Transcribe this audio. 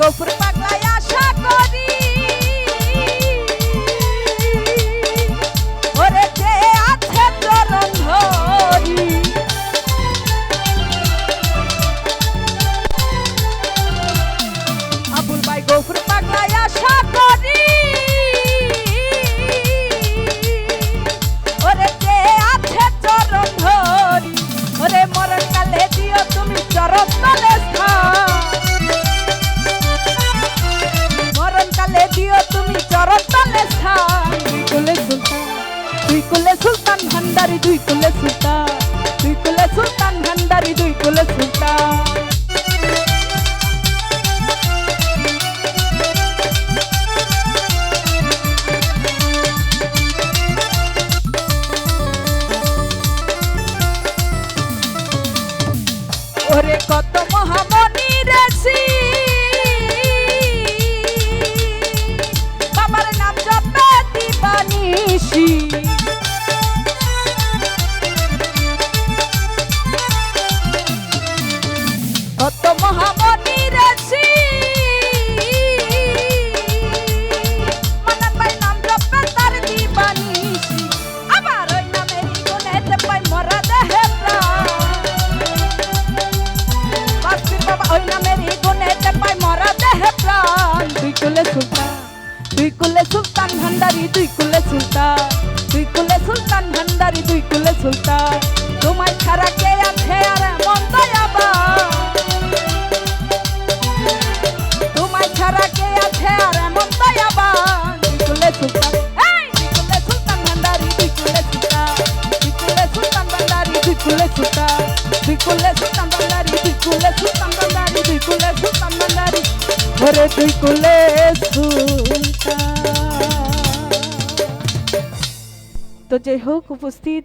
গফুর পাগলায় আশা করি। ওরে যে আছে চরণ ধরি? আবুল ভাই গফুর পাগলায় আশা করি। ওরে যে আছে চরণ ধরি? ওরে মরণ কালে দিও তুমি চরণ তলে স্থান। দুই কুলে সুলতান ভান্ডারি, দুই কুলে সুলতান, দুই কুলে সুলতান ভান্ডারি, দুই কুলে সুলতান। ওরে কত মহামণি রেছি দিবানিসি কত মহামণি দুই কুলে সুলতান ভান্ডারি দুই কুলে সুলতান দুই কুলে সুলতান ভান্ডারি দুই কুলে সুলতান তোমায় ছাড়া কে আছে আর মন দয়াবা তোমায় ছাড়া কে আছে আর মন দয়াবা দুই কুলে সুলতান এই দুই কুলে কুলে তো যাই হোক উপস্থিত